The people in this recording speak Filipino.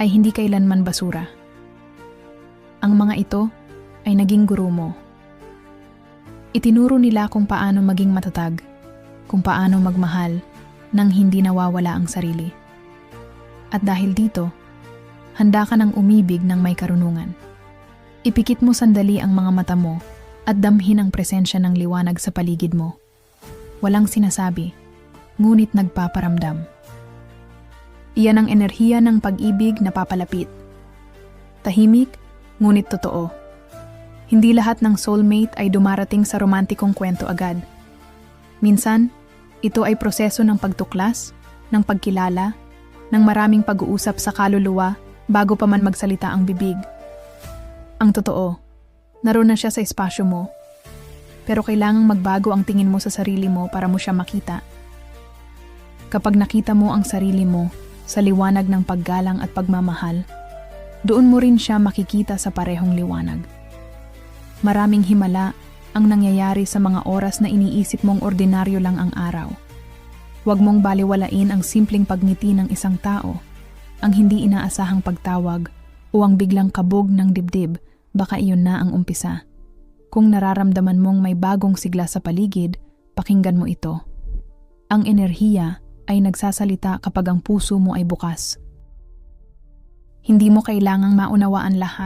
ay hindi kailanman basura. Ang mga ito ay naging guru mo. Itinuro nila kung paano maging matatag, kung paano magmahal nang hindi nawawala ang sarili. At dahil dito, handa ka ng umibig ng may karunungan. Ipikit mo sandali ang mga mata mo at damhin ang presensya ng liwanag sa paligid mo. Walang sinasabi, ngunit nagpaparamdam. Iyan ang enerhiya ng pag-ibig na papalapit. Tahimik, ngunit totoo. Hindi lahat ng soulmate ay dumarating sa romantikong kwento agad. Minsan, ito ay proseso ng pagtuklas, ng pagkilala, ng maraming pag-uusap sa kaluluwa bago pa man magsalita ang bibig. Ang totoo, naroon na siya sa espasyo mo. Pero kailangang magbago ang tingin mo sa sarili mo para mo siya makita. Kapag nakita mo ang sarili mo sa liwanag ng paggalang at pagmamahal, doon mo rin siya makikita sa parehong liwanag. Maraming himala ang nangyayari sa mga oras na iniisip mong ordinaryo lang ang araw. Huwag mong baliwalain ang simpleng pagngiti ng isang tao, ang hindi inaasahang pagtawag, o ang biglang kabog ng dibdib, baka iyon na ang umpisa. Kung nararamdaman mong may bagong sigla sa paligid, pakinggan mo ito. Ang enerhiya ay nagsasalita kapag ang puso mo ay bukas. Hindi mo kailangang maunawaan lahat.